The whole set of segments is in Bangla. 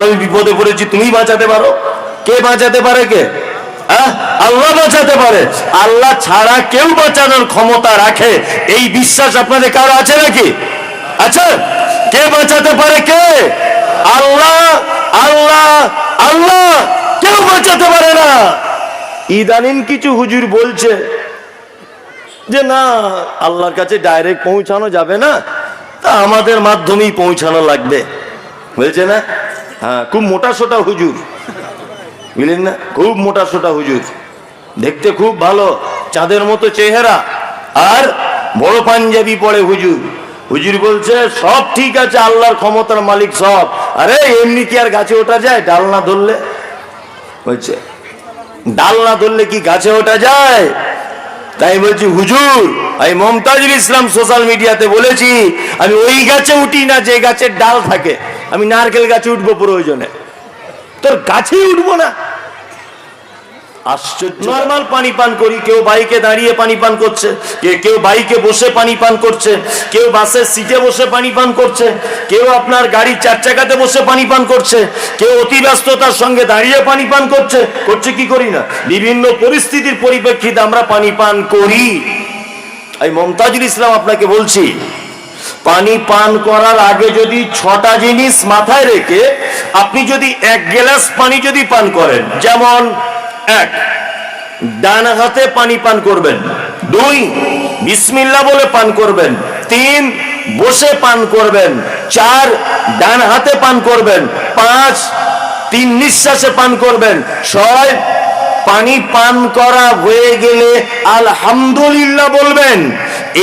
আমি বিপদে পড়েছি তুমি বাঁচাতে পারো। কে বাঁচাতে পারে কে? আল্লাহ বাঁচাতে পারে। আল্লাহ ছাড়া কেউ বাঁচানোর ক্ষমতা রাখে। এই বিশ্বাস আপনাদের কারও আছে নাকি? আচ্ছা কে বাঁচাতে পারে কে? আল্লাহ আল্লাহ আল্লাহ! কেউ বাঁচাতে পারে না। ইদানিং কিছু হুজুর বলছে যে, না, আল্লাহর কাছে ডাইরেক্ট পৌঁছানো যাবে না। তা আমাদের মাধ্যমেই পৌঁছানো লাগবে। বলছে না? হ্যাঁ খুব মোটা সোটা হুজুর। বুঝলেন না? খুব মোটা সোটা হুজুর। দেখতে খুব ভালো, চাঁদের মতো চেহারা। আর বড় পাঞ্জাবি পড়ে হুজুর। হুজুর বলছে, সব ঠিক আছে, আল্লাহর ক্ষমতার মালিক সব। আরে, এমনি কি আর গাছে ওঠা যায়? ডাল না ধরলে? বলছে, ডাল না ধরলে কি গাছে ওঠা যায়? তাই বলছি, হুজুর, আমি মমতাজুল ইসলাম সোশ্যাল মিডিয়াতে বলেছি, আমি ওই গাছে উঠি না যে গাছের ডাল থাকে। আমি নারকেল গাছে উঠবো প্রয়োজনে। তোর গাছেই উঠবো না। আশ্চর্য। নর্মাল পানি পান করি কেউ বাইকে দাঁড়িয়ে পানি পান করছে কেউ বাইকে বসে পানি পান করছে কেউ বাসের সিটে বসে পানি পান করছে কেউ আপনার গাড়ির চার চাকাতে বসে পানি পান করছে কেউ অতি ব্যস্ততার সঙ্গে দাঁড়িয়ে পানি পান করছে করছে কি করি না? বিভিন্ন পরিস্থিতির পরিপ্রেক্ষিতে আমরা পানি পান করি। এই মমতাজুল ইসলাম আপনাকে বলছি পানি পান করার আগে যদি ছটা জিনিস মাথায় রেখে আপনি যদি এক গ্লাস পানি যদি পান করেন, যেমন এক, ডান হাতে পানি পান করবেন, দুই বিসমিল্লা বলে পান করবেন, তিন, বসে পান করবেন, চার, ডান হাতে পান করবেন, পাঁচ, তিন নিঃশ্বাসে পান করবেন। ছয়, পানি পান করা হয়ে গেলে আলহামদুলিল্লাহ বলবেন।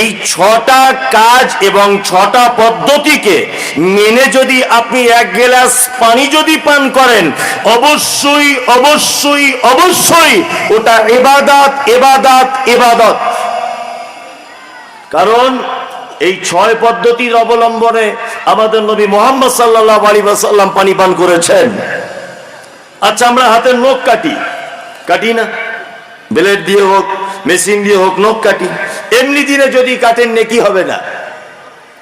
এই ছটা কাজ এবং ছটা পদ্ধতিকে মেনে যদি আপনি এক গ্লাস পানি যদি পান করেন, অবশ্যই অবশ্যই অবশ্যই ওটা এবাদাত এবাদাত এবাদত কারণ এই ছয় পদ্ধতির অবলম্বনে আমাদের নবী মোহাম্মদ সাল্লাহ আলী সাল্লাম পানি পান করেছেন। আচ্ছা আমরা হাতের নখ কাটি। কাটি না? ব্লেড দিয়ে হোক, মেশিন দিয়ে হোক, নখ কাটি। এমনি দিনে যদি কাটেন নেকি হবে না?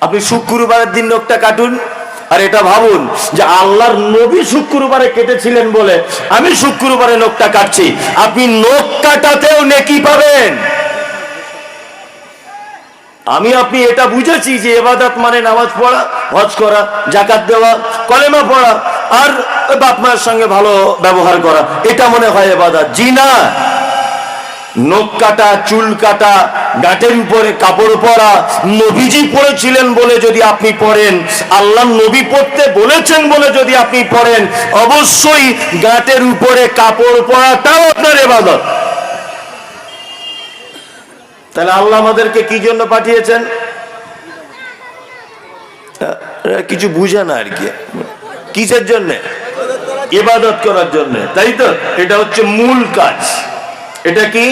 আপনি শুক্রবারের দিন নখটা কাটুন। আর এটা ভাবুন যে আল্লাহর নবী শুক্রবারে কেটেছিলেন বলে আমি শুক্রবারে নখটা কাটছি। আপনি নখ কাটাতেও নেকি পাবেন। আমি আপনি এটা বুঝেছি যে এবাদত মানে নামাজ পড়া, হজ করা জাকাত দেওয়া, কলেমা পড়া, আর বাপ সঙ্গে ভালো ব্যবহার করা। এটা মনে হয় এবাদত। জি না। নখ কাটা, চুল কাটা, গাঁটের উপরে কাপড় পরা, নবীজি পড়েছিলেন বলে যদি আপনি পড়েন, আল্লাহ নবী পড়তে বলেছেন বলে যদি আপনি পড়েন, অবশ্যই গাঁটের উপরে কাপড় পরাটাও আপনার এবাদত। তাহলে আল্লাহ আমাদেরকে কি জন্য পাঠিয়েছেন? কিছু বুঝে না আর কি। কিসের জন্যে? এবাদত করার জন্য। তাই তো? এটা হচ্ছে মূল কাজ। এটা কি?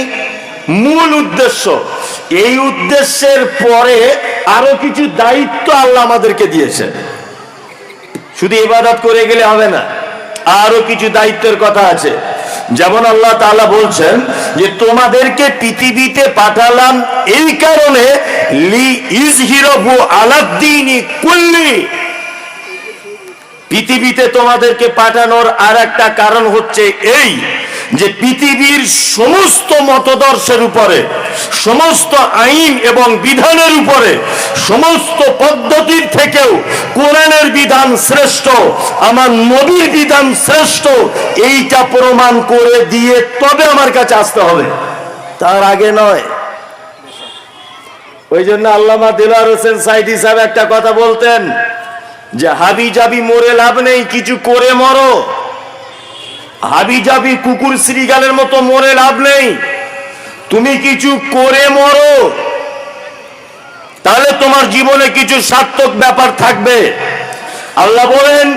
মূল উদ্দেশ্য। এই উদ্দেশ্যের পরে আরও কিছু দায়িত্ব আল্লাহ আমাদেরকে দিয়েছে। শুধু ইবাদত করে গেলে হবে না, আরও কিছু দায়িত্বের কথা আছে। যেমন আল্লাহ তাআলা বলছেন যে, তোমাদেরকে পৃথিবীতে পাঠালাম এই কারণে পৃথিবীতে তোমাদেরকে পাঠানোর আর একটা কারণ হচ্ছে এই যে পৃথিবীর সমস্ত মতদর্শের উপরে, সমস্ত আইন এবং বিধানের উপরে, সমস্ত পদ্ধতির থেকেও কোরআনের বিধান শ্রেষ্ঠ, আমার নবীর বিধান শ্রেষ্ঠ, এইটা প্রমাণ করে দিয়ে তবে আমার কাছে আসতে হবে। তার আগে নয়। ওই জন্য আল্লামা দিলার হোসেন সাইদি সাহেব একটা কথা বলতেন যে হাবি জাবি মরে লাভ নেই, কিছু করে মরো। হাবি জাবি কুকুর শ্রীগালের মতো মরে লাভ নেই। তুমি কিছু করে মরো। তাহলে তোমার জীবনে কিছু সার্থক ব্যাপার থাকবে। আল্লাহ বলেন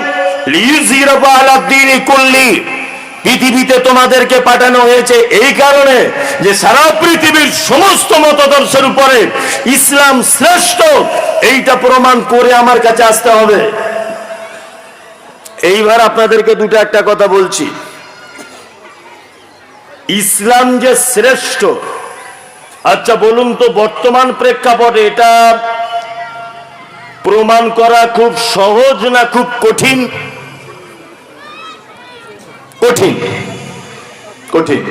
পৃথিবীতে তোমাদেরকে পাঠানো হয়েছে এই কারণে যে সারা পৃথিবীর সমস্ত মতদর্শের উপরে ইসলাম শ্রেষ্ঠ, এইটা প্রমাণ করে আমার কাছে আসতে হবে। এইবার আপনাদেরকে দুটো একটা কথা বলছি। ইসলাম যে শ্রেষ্ঠ। আচ্ছা বলুন তো, বর্তমান প্রেক্ষাপটে এটা প্রমাণ করা খুব সহজ না খুব কঠিন? কঠিন। কঠিন।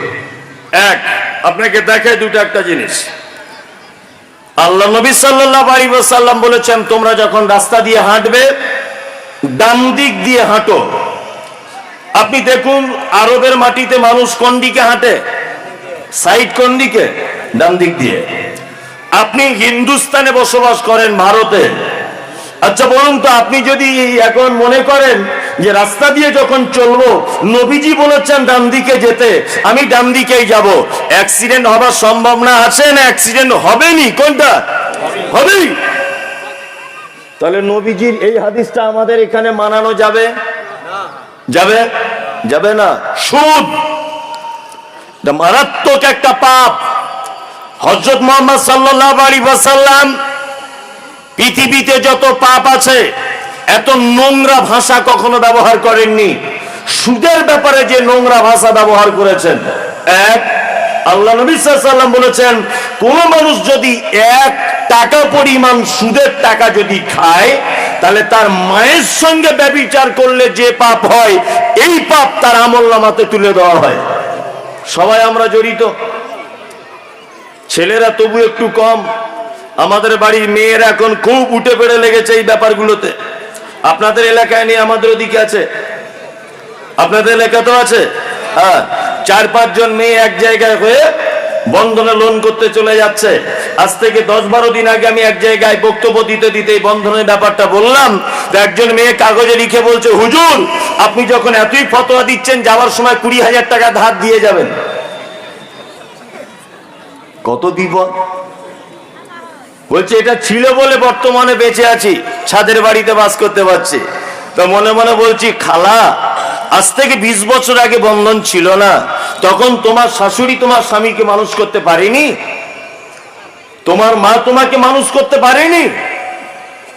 এক, আপনাকে দেখায় দুটো একটা জিনিস। আল্লাহ নবী সাল্লাহ আলী সাল্লাম বলেছেন, তোমরা যখন রাস্তা দিয়ে হাঁটবে, ডান দিক দিয়ে হাঁটো। আপনি দেখুন আরবের মাটিতে মানুষ কোন দিকে হাঁটে? সাইড কোন দিকে? ডান দিক দিয়ে। আপনি হিন্দুস্তানে বসবাস করেন ভারতে। আচ্ছা বলুন তো, আপনি যদি এখন মনে করেন যে রাস্তা দিয়ে যখন চলবো, নবীজি বলেছেন ডান দিকে যেতে, আমি ডান দিকেই যাব। অ্যাক্সিডেন্ট হবার সম্ভাবনা আছে না অ্যাক্সিডেন্ট হবেনি? কোনটা? হবেই। তাহলে নবীজির এই হাদিসটা আমাদের এখানে মানানো যাবে? যাবে? যাবে না। সুদ। মারাত্মক একটা পাপ। হজরত মোহাম্মদ সাল্লাহ আলী বাসাল্লাম পৃথিবীতে যত পাপ আছে, এত নোংরা ভাষা কখনো ব্যবহার করেননি। সুদের ব্যাপারে যে নোংরা ভাষা ব্যবহার করেছেন, এক আল্লাহ নবী সাল্লাম বলেছেন, কোন মানুষ যদি এক টাকা পরিমাণ সুদের টাকা যদি খায়, তাহলে তার মায়ের সঙ্গে ব্যবিচার করলে যে পাপ হয়, এই পাপ তার আমল নামাতে তুলে দেওয়া হয়। সবাই আমরা জড়িত। ছেলেরা তবু একটু কম। আমাদের বাড়ির মেয়েরা এখন খুব উঠে পেড়ে লেগেছে এই ব্যাপারগুলোতে। আপনাদের এলাকায় নিয়ে আমাদের ওদিকে আছে? আপনাদের এলাকাতেও আছে? হ্যাঁ। চার পাঁচজন মেয়ে এক জায়গায় হয়ে বন্ধনে লোন করতে চলে যাচ্ছে। আজ থেকে দশ বারো দিন আগে আমি এক জায়গায় বক্তব্য দিতে দিতে এই বন্ধনের ব্যাপারটা বললাম একজন মেয়ে কাগজে লিখে বলছে, হুজুর, আপনি যখন এতই ফতোয়া দিচ্ছেন, যাওয়ার সময় কুড়ি হাজার টাকা ধার দিয়ে যাবেন। কত বিপদ বলছে, এটা ছিল বলে বর্তমানে বেঁচে আছি, ছাদের বাড়িতে বাস করতে পারছি। তো মনে মনে বলছি, খালা আজ থেকে বিশ বছর আগে বন্ধন ছিল না। তখন তোমার শাশুড়ি তোমার স্বামীকে মানুষ করতে পারেনি? তোমার মা তোমাকে মানুষ করতে পারেনি?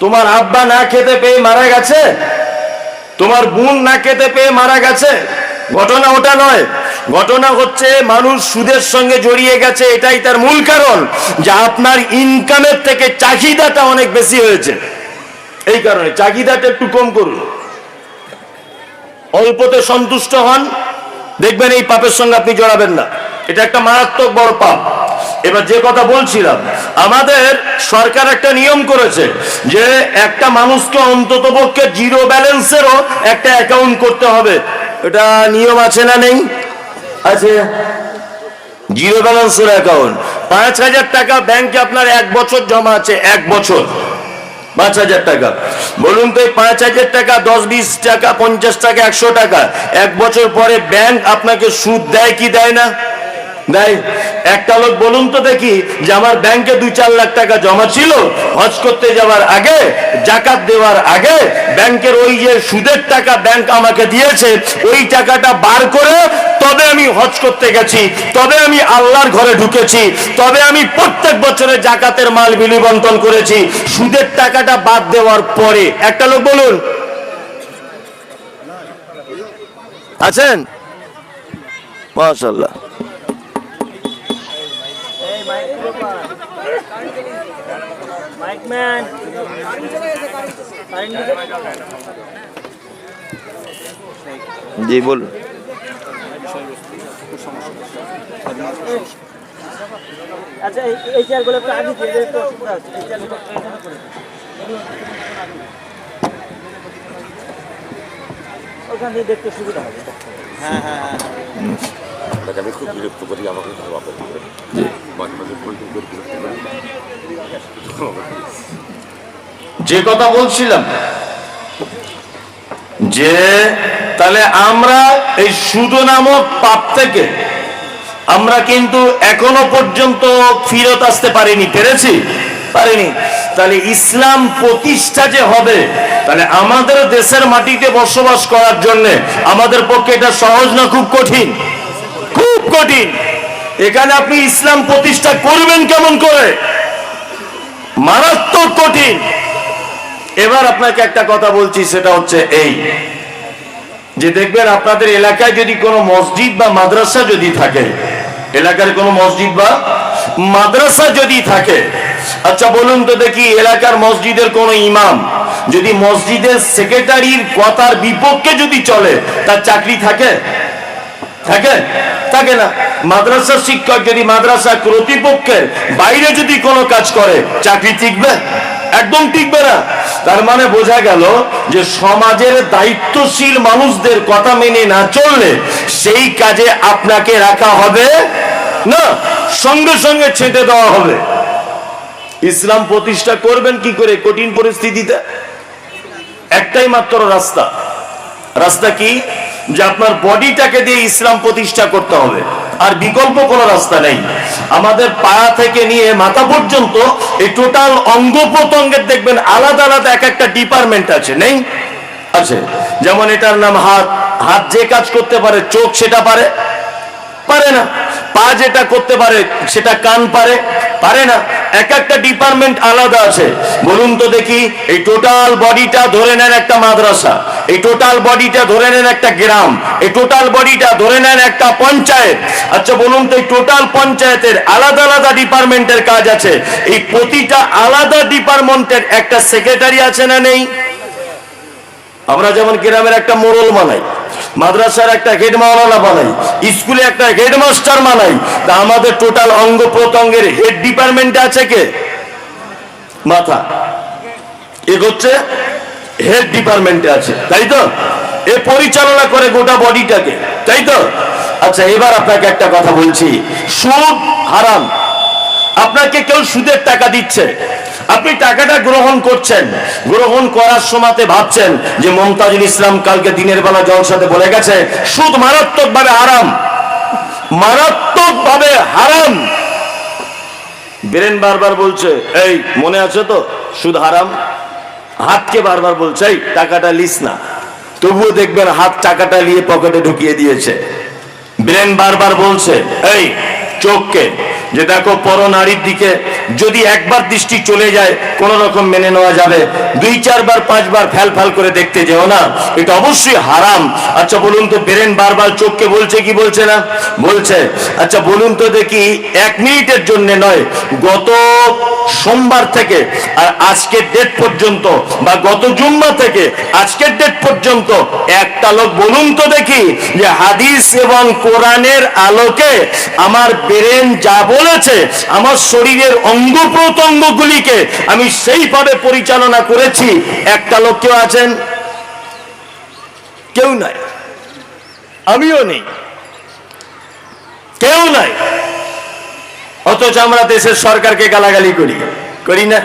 তোমার আব্বা না খেতে পেয়ে মারা গেছে? তোমার বোন না খেতে পেয়ে মারা গেছে? ঘটনা ওটা নয়। ঘটনা হচ্ছে মানুষ সুদের সঙ্গে জড়িয়ে গেছে, এটাই তার মূল কারণ যে আপনার ইনকামের থেকে চাহিদাটা অনেক বেশি হয়েছে। এই কারণে চাহিদাটা একটু কম করুন। অল্পতে সন্তুষ্ট হন, দেখবেন এই পাপের সঙ্গে আপনি জড়াবেন না। এটা একটা মারাত্মক বড় পাপ। এবার যে কথা বলছিলাম, আমাদের সরকার একটা নিয়ম করেছে যে একটা মানুষকে অন্তত পক্ষে জিরো ব্যালেন্সেরও একটা অ্যাকাউন্ট করতে হবে। এটা নিয়ম আছে না নেই? আছে। জিরো ব্যালেন্সের অ্যাকাউন্ট। পাঁচ হাজার টাকা ব্যাংকে আপনার এক বছর জমা আছে, এক বছর। পাঁচ হাজার টাকা। বলুন তো পাঁচ হাজার টাকা, দশ, বিশ টাকা, পঞ্চাশ টাকা, একশো টাকা, এক বছর পরে ব্যাংক আপনাকে সুদ দেয় কি দেয় না? দেয় একটা লোক বলুন তো দেখি যে আমার ব্যাংকে দুই চার লাখ টাকা জমা ছিল, হজ করতে যাওয়ার আগে, জাকাত দেওয়ার আগে, ব্যাংকের ওই যে সুদের টাকা ব্যাংক আমাকে দিয়েছে, ওই টাকাটা বার করে তবে আমি হজ করতে গেছি, তবে আমি আল্লাহর ঘরে ঢুকেছি, তবে আমি প্রত্যেক বছরে জাকাতের মাল বিলি বন্টন করেছি, সুদের টাকাটা বাদ দেওয়ার পরে, একটা লোক বলুন। আছেন? মাশাল্লাহ Man. জি বলুন। আচ্ছা এই- চেয়ারগুলো একটু আগে দিয়ে একটু অসুবিধা আছে। এই চেয়ারগুলো। ওখান দিয়ে দেখতে সুবিধা হবে। তাকে আমি খুব বিরক্ত করি আমাকে মাঝে মাঝে ভুল করে বিরক্ত করি। যে কথা বলছিলাম, যে তাহলে আমরা এই সুদ নামক পাপ থেকে আমরা কিন্তু এখনও পর্যন্ত ফিরত আসতে পারিনি, পেরেছি? পারিনি। তাহলে ইসলাম প্রতিষ্ঠা যে হবে, তাহলে আমাদের দেশের মাটিতে বসবাস করার জন্য আমাদের পক্ষে এটা সহজ না খুব কঠিন? খুব কঠিন। এখানে আপনি ইসলাম প্রতিষ্ঠা করবেন কেমন করে? মারাত্মক কঠিন। এবার আপনাকে একটা কথা বলছি, সেটা হচ্ছে এই, যে দেখবেন আপনাদের এলাকায় যদি কোনো মসজিদ বা মাদ্রাসা যদি থাকে, এলাকার কোনো মসজিদ বা মাদ্রাসা যদি থাকে আচ্ছা বলুন তো দেখি এলাকার মসজিদের কোন ইমাম যদি মসজিদের সেক্রেটারির কথার বিপক্ষে যদি চলে, তার চাকরি থাকে? থাকে? থাকে না। মাদ্রাসার শিক্ষক যদি মাদ্রাসা কর্তৃপক্ষের বাইরে যদি কোনো কাজ করে, চাকরি টিকবে একদম টিকবে না তার মানে বোঝা গেল যে সমাজের দায়িত্বশীল মানুষদের কথা মেনে না চললে সেই কাজে আপনাকে রাখা হবে না, সঙ্গে সঙ্গে ছেঁটে দেওয়া হবে। ইসলাম প্রতিষ্ঠা করবেন কি করে কঠিন পরিস্থিতিতে? একটাই মাত্র রাস্তা। রাস্তা কি? যে আপনার বডিটাকে দিয়ে ইসলাম প্রতিষ্ঠা করতে হবে। আর বিকল্প কোনো রাস্তা নেই। আমাদের পায়া থেকে নিয়ে মাথা পর্যন্ত এই টোটাল অঙ্গ প্রত্যঙ্গের দেখবেন আলাদা আলাদা এক একটা ডিপার্টমেন্ট আছে। নেই? আছে। যেমন এটার নাম হাত। হাত যে কাজ করতে পারে, চোখ সেটা পারে। পারে না। পা যেটা করতে পারে, সেটা কান পারে পারে না। এক একটা ডিপার্টমেন্ট আলাদা আছে। বলুন তো দেখি, এই টোটাল বডিটা ধরে নেন একটা মাদ্রাসা, এই টোটাল বডিটা ধরে নেন একটা গ্রাম, এই টোটাল বডিটা ধরে নেন একটা পঞ্চায়েত। আচ্ছা বলুন তো, এই টোটাল পঞ্চায়েতের আলাদা আলাদা ডিপার্টমেন্টের কাজ আছে। এই প্রতিটা আলাদা ডিপার্টমেন্টের একটা সেক্রেটারি আছে না নেই? আমরা যেমন গ্রামের একটা মোড়ল বানাই মাদ্রাসার একটা হেড মাওলানা বানাই, স্কুলে একটা হেডমাস্টার বানাই তা আমাদের টোটাল অঙ্গ প্রত্যঙ্গের হেড ডিপার্টমেন্টে আছে কে? মাথা। এ হচ্ছে হেড ডিপার্টমেন্টে আছে, তাই তো? এ পরিচালনা করে গোটা বডিটাকে তাই তো? আচ্ছা এবার আপনাকে একটা কথা বলছি, সুদ হারাম। আপনাকে কেউ সুদের টাকা দিচ্ছে আপনি টাকাটা গ্রহণ করছেন। গ্রহণ করার সময়তে ভাবছেন যে মমতাজুল ইসলাম কালকে দিনের বেলা জলসাতে বলে গেছে, সুদ মারাত্মক ভাবে হারাম। মারাত্মক ভাবে হারাম। বীরেন বারবার বলছে, এই, মনে আছে তো? সুদ হারাম? হাতকে বারবার বলছে, এই, টাকাটা লিস না। তবুও দেখবেন হাত টাকাটা নিয়ে পকেটে ঢুকিয়ে দিয়েছে। ব্রেন বারবার বলছে, এই, চোখকে যে দেখো পর নারীর দিকে যদি একবার দৃষ্টি চলে যায়, কোন রকম মেনে নেওয়া যাবে। দুই, চারবার, পাঁচবার ফ্যাল ফ্যাল করে দেখতে যেও না। এটা অবশ্যই হারাম। আচ্ছা বলুন তো, ব্রেন বারবার চোখকে বলছে কি বলছে না? বলছে আচ্ছা বলুন তো দেখি, এক মিনিটের জন্য নয়, গত সোমবার থেকে আর আজকের ডেট পর্যন্ত বা গত জুম্মা থেকে আজকের ডেট পর্যন্ত একটা লোক বলুন তো দেখি যে হাদিস এবং কোরআনের আলোকে আমার ব্রেন যা বলেছে আমার শরীরের অঙ্গ প্রত্যঙ্গগুলিকে আমি সেইভাবে পরিচালনা করেছি। একটা লোক কেউ আছেন? কেউ নাই। আমিও নেই। কেউ নাই। অথচ আমরা দেশের সরকারকে গালাগালি করি। করি না।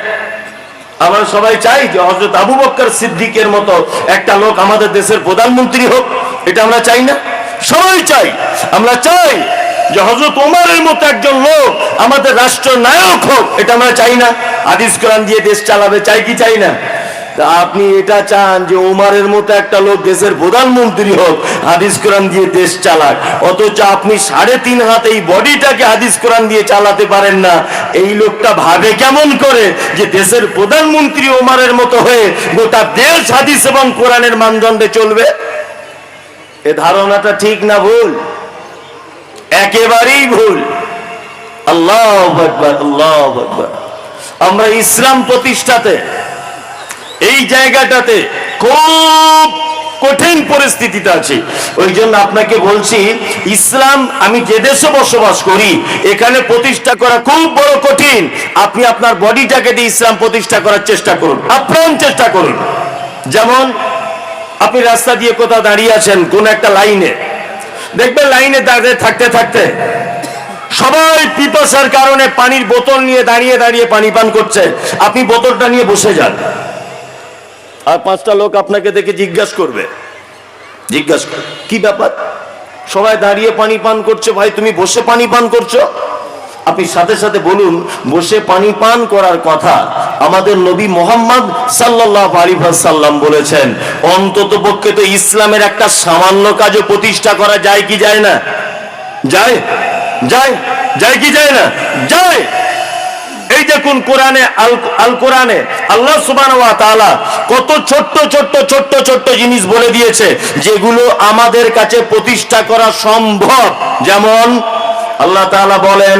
আমরা সবাই চাই যে হজরত আবু বক্কর সিদ্দিকের মতো একটা লোক আমাদের দেশের প্রধানমন্ত্রী হোক। এটা আমরা চাই না। সবাই চাই। আমরা চাই যে হজরত ওমারের মতো একজন লোক আমাদের রাষ্ট্র নায়ক হোক, এটা আমরা চাই না। আদিস কোরআন দিয়ে দেশ চালাবে, চাই কি চাই না? আপনি এটা চান যে ওমারের মতো একটা লোক দেশের প্রধানমন্ত্রী হোক, হাদিস কোরআন দিয়ে দেশ চালাক। অথচ আপনি সাড়ে তিন হাত এই বডিটাকে হাদিস কোরআন দিয়ে চালাতে পারেন না। এই লোকটা ভাবে কেমন করে যে দেশের প্রধানমন্ত্রী ওমারের মতো হয়ে গোটা দেশ হাদিস এবং কোরআনের মানদণ্ডে চলবে? এ ধারণাটা ঠিক না ভুল? একেবারেই ভুল। আল্লাহ আল্লাহ আমরা ইসলাম প্রতিষ্ঠাতে, এই জায়গাটাতে খুব কঠিন পরিস্থিতিতে আছে। ওই জন্য আপনাকে বলছি, ইসলাম, আমি যে দেশে বসবাস করি, এখানে প্রতিষ্ঠা করা খুব বড় কঠিন। আপনি আপনার বডিটাকে দিয়ে ইসলাম প্রতিষ্ঠা করার চেষ্টা করুন, আপ্রাণ চেষ্টা করুন। যেমন, আপনি রাস্তা দিয়ে কোথাও দাঁড়িয়ে আছেন, কোন একটা লাইনে দেখবেন লাইনে দাঁড়িয়ে থাকতে থাকতে সবাই পিপাসার কারণে পানির বোতল নিয়ে দাঁড়িয়ে দাঁড়িয়ে পানি পান করছে। আপনি বোতলটা নিয়ে বসে যান। আর পাঁচটা লোক আপনাকে দেখে জিজ্ঞাসা করবে। জিজ্ঞাসা করবে, কি ব্যাপার? সবাই দাঁড়িয়ে পানি পান করছে ভাই, তুমি বসে পানি পান করছ? আপনি সাথে সাথে বলুন, বসে পানি পান করার কথা আমাদের নবী মোহাম্মদ সাল্লাহ সাল্লাম বলেছেন, অন্তত পক্ষে তো ইসলামের একটা সামান্য কাজও প্রতিষ্ঠা করা যায় কি যায় না? যায়? যায়? যায় কি যায় না? যায়! এই দেখুন কোরআনে, আল আল কোরআনে আল্লাহ সুবান কত ছোট্ট ছোট্ট ছোট্ট ছোট্ট জিনিস বলে দিয়েছে, যেগুলো আমাদের কাছে প্রতিষ্ঠা করা সম্ভব। যেমন আল্লাহ তাআলা বলেন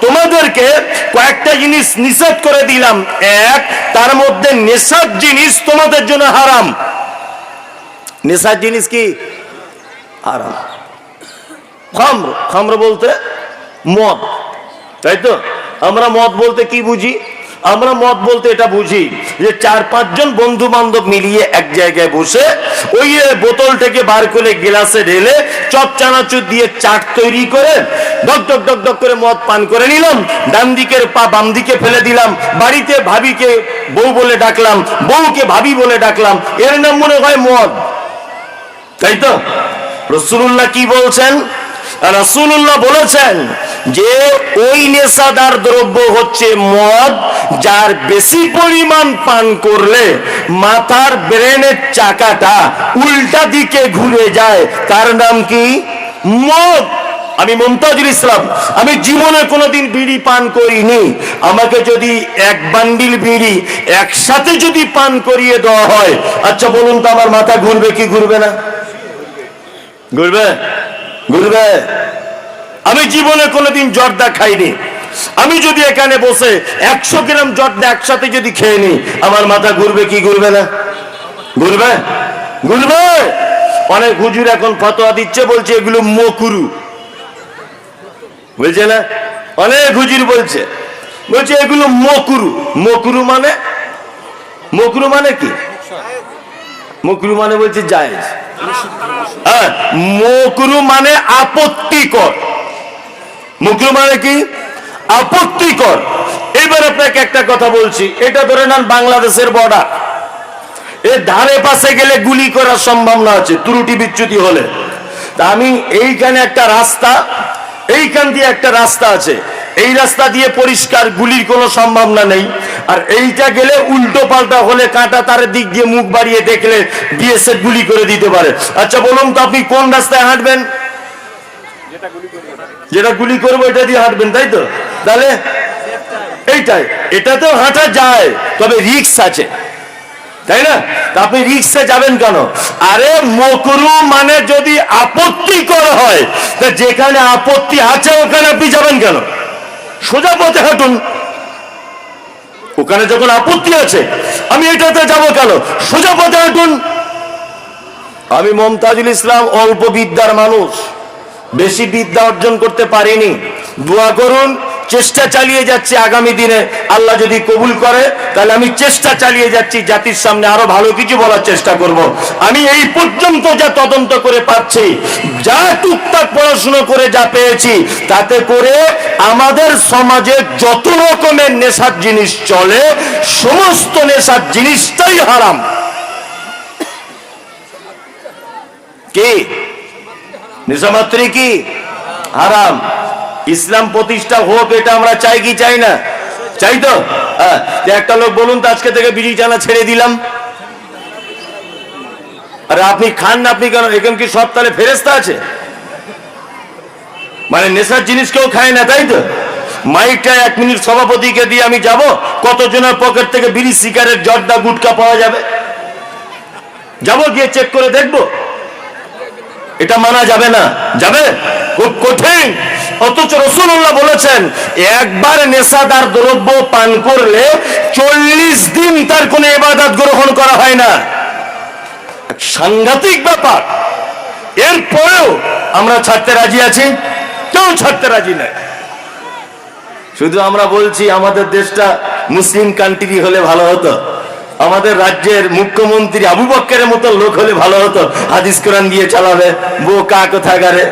তোমাদেরকে কয়েকটা জিনিস নিষেধ করে দিলাম। এক, তার মধ্যে নেশার জিনিস তোমাদের জন্য হারাম। নেশার জিনিস কি? হারাম। খাম্র। খাম্র বলতে মদ। তাই তো? আমরা মদ বলতে কি বুঝি? আমরা মদ বলতে এটা বুঝি যে চার পাঁচজন বন্ধু বান্ধব মিলিয়ে এক জায়গায় বসে ওই বোতল থেকে বার করে গ্লাসে ঢেলে চপ, চানাচুর দিয়ে চাট তৈরি করে ডক ডক ডক ডক করে মদ পান করে নিলাম। ডান দিকের পা বাম দিকে ফেলে দিলাম। বাড়িতে ভাবিকে বউ বলে ডাকলাম, বউকে ভাবি বলে ডাকলাম। এর নাম মনে হয় মদ। তাই তো? রসুল্লাহ কি বলছেন? রসুল্লাহ বলেছেন যে ওই নেশাদার দ্রব্য হচ্ছে মদ, যার বেশি পরিমাণ পান করলে মাথার ব্রেনের চাকাটা উল্টা দিকে ঘুরে যায়। তার নাম কি? মদ। আমি মমতাজুল ইসলাম, আমি জীবনে কোনোদিন বিড়ি পান করিনি। আমাকে যদি এক বান্ডিল বিড়ি একসাথে যদি পান করিয়ে দেওয়া হয় আচ্ছা বলুন তো আমার মাথা ঘুরবে কি ঘুরবে না? ঘুরবে? ঘুরবে? আমি জীবনে কোনোদিন জর্দা খাইনি। আমি যদি এখানে বসে একশো গ্রাম জর্দা একসাথে যদি খেয়ে নি আমার মাথা ঘুরবে কি ঘুরবে না? ঘুরবে? ঘুরবে? অনেক হুজুর এখন ফতোয়া দিচ্ছে বলছে এগুলো মকুরু। বলছে না? অনেক হুজুর বলছে বলছে এগুলো মকুরু। মকুরু মানে? মকুরু মানে কি? মকুরু মানে বলছে জায়েজ। হ্যাঁ, মকরু মানে আপত্তিকর। মকরু মানে কি? আপত্তিকর। এবার আপনাকে একটা কথা বলছি, এটা ধরে নেন বাংলাদেশের বর্ডার এর ধারে পাশে গেলে গুলি করার সম্ভাবনা আছে ত্রুটি বিচ্যুতি হলে। তা আমি এইখানে একটা রাস্তা, এইখান দিয়ে একটা রাস্তা আছে। এই রাস্তা দিয়ে পরিষ্কার গুলির কোনো সম্ভাবনা নেই। আর এইটা গেলে উল্টো পাল্টা হলে কাঁটা তার দিক দিয়ে মুখ বাড়িয়ে দেখলে বিএসএফ গুলি করে দিতে পারে। আচ্ছা বলুন তো আপনি কোন রাস্তায় হাঁটবেন? যেটা গুলি করব, এটা দিয়ে হাঁটবেন, তাই তো? তাহলে এইটাই। এটাতেও হাঁটা যায়, তবে রিক্স আছে। তাই না? তা আপনি রিক্সে যাবেন কেন? আরে মকরু মানে যদি আপত্তিকর হয়, তা যেখানে আপত্তি আছে, ওখানে আপনি যাবেন কেন? সোজা পথে হাঁটুন। ওখানে যখন আপত্তি আছে, আমি এটাতে যাব কেন? সোজা পথে হাঁটুন। আমি মমতাজুল ইসলাম অল্প বিদ্যার মানুষ। বেশি বিদ্যা অর্জন করতে পারিনি। দোয়া করুন, চেষ্টা চালিয়ে যাচ্ছি আগামী দিনে। আল্লাহ যদি কবুল করে, তাহলে আমি চেষ্টা চালিয়ে যাচ্ছি, জাতির সামনে আরও ভালো কিছু বলার চেষ্টা করব। আমি এই পর্যন্ত যা তদন্ত করে পাচ্ছি, যা টুকটাক পড়াশুনো করে যা পেয়েছি, তাতে করে আমাদের সমাজে যত রকমের নেশার জিনিস চলে, সমস্ত নেশার জিনিসটাই হারাম। কি? নিজামাত্রি কি? হারাম। ইসলাম প্রতিষ্ঠা হোক, এটা আমরা চাই কি চাই না? চাই তো? হ্যাঁ একটা লোক বলুন তো, আজকে থেকে ছেড়ে দিলাম। আরে আপনি খান না আপনি কেন? কি সব তাহলে ফেরেস্তা আছে? মানে নেশার জিনিস কেউ খায় না, তাই তো? মাইকটা এক মিনিট সভাপতিকে দিয়ে আমি যাব, কতজনের পকেট থেকে বিড়ি, সিগারেট, জর্দা, গুটকা পাওয়া যাবে? যাব গিয়ে চেক করে দেখব। এটা মানা যাবে না। যাবে? খুব কঠিন। অথচ রসুল্লাহ বলেছেন, একবার নেশাদার দ্রব্য পান করলে চল্লিশ দিন তার কোনো ইবাদত গ্রহণ করা হয় না। সাংঘাতিক ব্যাপার। এরপরেও আমরা ছাড়তে রাজি আছি, কেউ ছাড়তে রাজি নাই। শুধু আমরা বলছি, আমাদের দেশটা মুসলিম কান্ট্রি হলে ভালো হতো। আমাদের রাজ্যের মুখ্যমন্ত্রী আবু বক্করের মতো লোক হলে ভালো হতো। হাদিস কোরআন দিয়ে চালাবে। বোকা কোথাকারে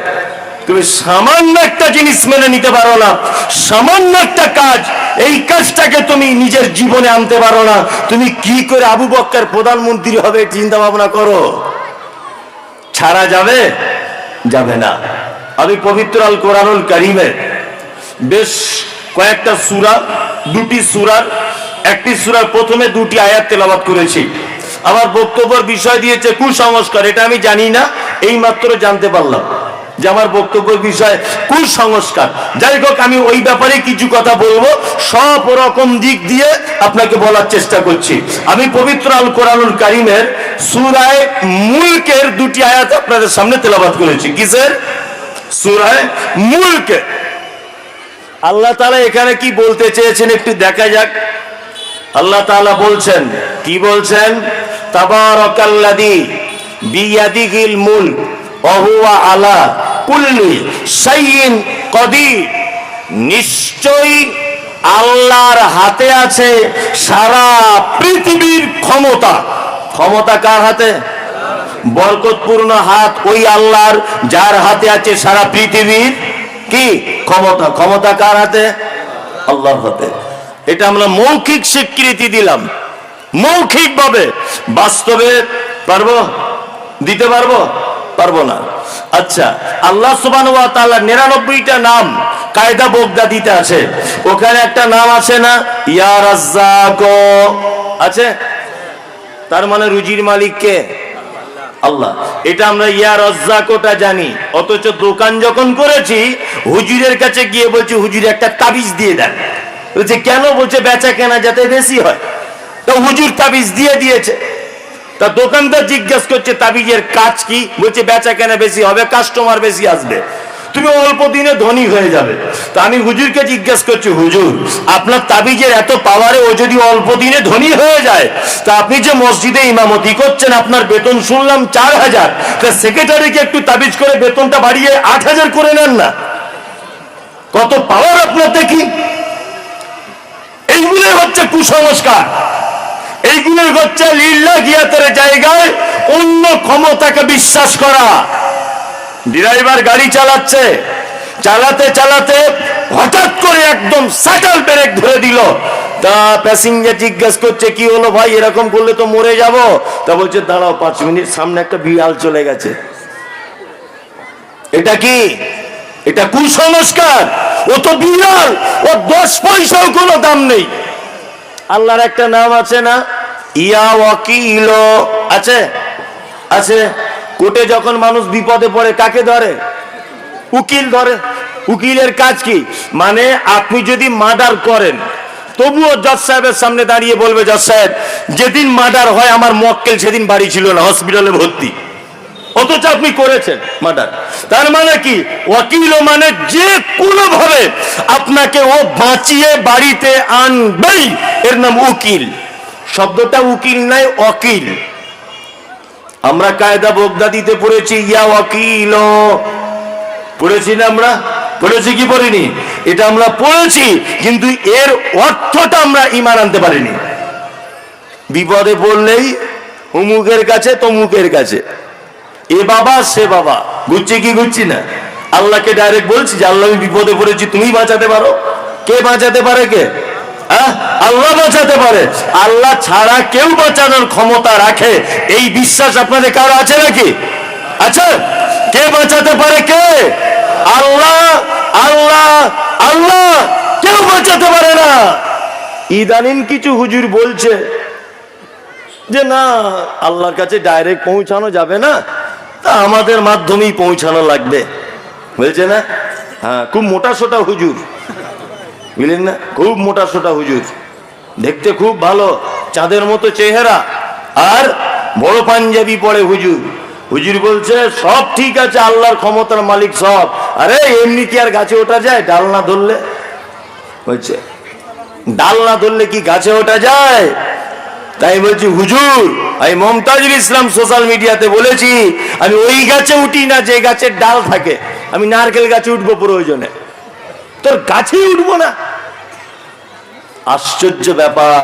তুমি সামান্য একটা জিনিস মেনে নিতে পারো না। সামান্য একটা কাজ, এই কাজটাকে তুমি নিজের জীবনে আনতে পারো না। তুমি কি করে আবু বক্কর প্রধানমন্ত্রী হবে চিন্তা ভাবনা করো। ছাড়া যাবে? যাবে না। আমি পবিত্র আল কোরআনুল কারিমের বেশ কয়েকটা সুরা, দুটি সুরার একটি সুরার প্রথমে দুটি আয়াত তেলাবাত করেছি। আমার বক্তব্যের বিষয় দিয়েছে কুসংস্কার, এটা আমি জানি না এই মাত্র জানতে পারলাম যে আমার বক্তব্যের বিষয় কুসংস্কার। যাই হোক, আমি ওই ব্যাপারে কিছু কথা বলব, সব রকম দিক দিয়ে আপনাকে বলার চেষ্টা করছি। আমি পবিত্র আল কোরআনুল কারিমের সুরায় মুলকের দুটি আয়াত আপনাদের সামনে তেলাবাদ করেছি। কিসের? সুরায় মুলকে আল্লাহ তাআলা এখানে কি বলতে চেয়েছেন একটু দেখা যাক। আল্লাহ তাআলা বলছেন, কি বলছেন? তাবারাকাল্লাযী বিয়াদিহিল মুলক, ওয়া হুয়া আলা কুল্লি শাইইন কদির। নিশ্চয়ই আল্লাহর হাতে আছে সারা পৃথিবীর ক্ষমতা। ক্ষমতা কার হাতে? বরকতপূর্ণ হাত ওই আল্লাহর যার হাতে আছে সারা পৃথিবীর কি? ক্ষমতা। ক্ষমতা কার হাতে? আল্লাহর হাতে। এটা আমরা মৌখিক স্বীকৃতি দিলাম। মৌখিক ভাবে বাস্তবে পারব? দিতে পারব? পারব না। আচ্ছা আল্লাহ সুবান নিরানব্বইটা নাম কায়দা বোগদা দিতে আছে। ওখানে একটা নাম আছে না? ইয়া রাজ্জাক। আছে? তার মানে রুজির মালিক কে? আল্লাহ। এটা আমরা ইয়া রজ্জাকোটা জানি। অথচ দোকান যখন করেছি, হুজুরের কাছে গিয়ে বলছি, হুজুর, একটা তাবিজ দিয়ে দেন। বলছে, কেন? বলছে, বেচা কেনা যাতে বেশি হয়। তা হুজুর তাবিজ দিয়ে দিয়েছে। তা দোকানদার জিজ্ঞাসা করছে, তাবিজের কাজ কি? বলছে, বেচা কেনা বেশি হবে, কাস্টমার বেশি আসবে। তুমি অল্প দিনে ধনী হয়ে যাবে। তা আমি হুজুরকে জিজ্ঞেস করছি, হুজুর, আপনার তাবিজের এত পাওয়ারে ও যদি অল্প দিনে ধনী হয়ে যায়, তা আপনি যে মসজিদে ইমামতি করছেন, আপনার বেতন শুনলাম চার হাজার। তা সেক্রেটারিকে একটু তাবিজ করে বেতনটা বাড়িয়ে আট হাজার করে নেন না। কত পাওয়ার আপনার দেখি। এইগুলোই হচ্ছে কুসংস্কার। এইগুলোই হচ্ছে লীলা গিয়াতের জায়গায় অন্য ক্ষমতাকে বিশ্বাস করা। ড্রাইভার গাড়ি চালাচ্ছে, চালাতে চালাতে হঠাৎ করে একদম সাইকেল ব্রেক ধরে দিল। তা প্যাসেঞ্জার জিজ্ঞেস করছে, কি হলো ভাই? এরকম করলে তো মরে যাব? তা বলছে, দাঁড়াও পাঁচ মিনিট, সামনে একটা বিড়াল চলে গেছে। এটা কি? এটা কুসংস্কার। ও তো বিড়াল। ও দশ পয়সাও কোনো দাম নেই। আল্লাহর একটা নাম আছে না? ইয়া ওয়াকিল। আছে? আছে। কোর্টে যখন মানুষ বিপদে পড়ে, কাকে ধরে? উকিল ধরে। উকিলের কাজ কি? মানে আপনি যদি মার্ডার করেন, তবুও জজ সাহেবের সামনে দাঁড়িয়ে বলবে, জজ সাহেব, যেদিন মার্ডার হয়, আমার মক্কেল সেদিন বাড়ি ছিল না, হসপিটালে ভর্তি। অথচ আপনি করেছেন মার্ডার। তার মানে কি? ওয়াকিল মানে যে কোনো ভাবে আপনাকে ও বাঁচিয়ে বাড়িতে আনবেই। এর নাম উকিল। শব্দটা উকিল নাই, অকিল। আমরা কায়দা বগদাদিতে পড়েছি, ইয়া ওয়াকিল। পড়েছি না আমরা? পড়েছি কি পড়িনি? এটা আমরা পড়েছি, কিন্তু এর অর্থটা আমরা ইমান আনতে পারিনি। বিপদে পড়লেই অমুকের কাছে তমুকের কাছে। এ বাবা, সে বাবা। ঘুরছি কি ঘুরছি না? আল্লাহকে ডাইরেক্ট বলছি যে, আল্লাহ, আমি বিপদে পড়েছি, তুমি বাঁচাতে পারো? কে বাঁচাতে পারে কে? আল্লাহ বাঁচাতে পারে। আল্লাহ ছাড়া কেউ বাঁচানোর ক্ষমতা রাখে। এই বিশ্বাস আপনাদের কারও আছে নাকি? আচ্ছা কে বাঁচাতে পারে কে? আল্লাহ আল্লাহ আল্লাহ, কেউ বাঁচাতে পারে না। ইদানিং কিছু হুজুর বলছে যে, না, আল্লাহর কাছে ডাইরেক্ট পৌঁছানো যাবে না। তা আমাদের মাধ্যমেই পৌঁছানো লাগবে। বলছে না? হ্যাঁ খুব মোটা সোটা হুজুর। বুঝলেন না? খুব মোটা সোটা হুজুর। দেখতে খুব ভালো, চাঁদের মতো চেহারা। আর বড় পাঞ্জাবি পরে হুজুর। হুজুর বলছে, সব ঠিক আছে, আল্লাহর ক্ষমতার মালিক সব। আরে এমনি কি আর গাছে ওঠা যায়? ডাল না ধরলে? বলছে, ডাল না ধরলে কি গাছে ওঠা যায়? তাই বলছি, হুজুর, আমি মমতাজুল ইসলাম সোশ্যাল মিডিয়াতে বলেছি, আমি ওই গাছে উঠি না যে গাছের ডাল থাকে, আমি নারকেল গাছে উঠবো প্রয়োজনে। তোর গাছেই উঠবো না। আশ্চর্য ব্যাপার।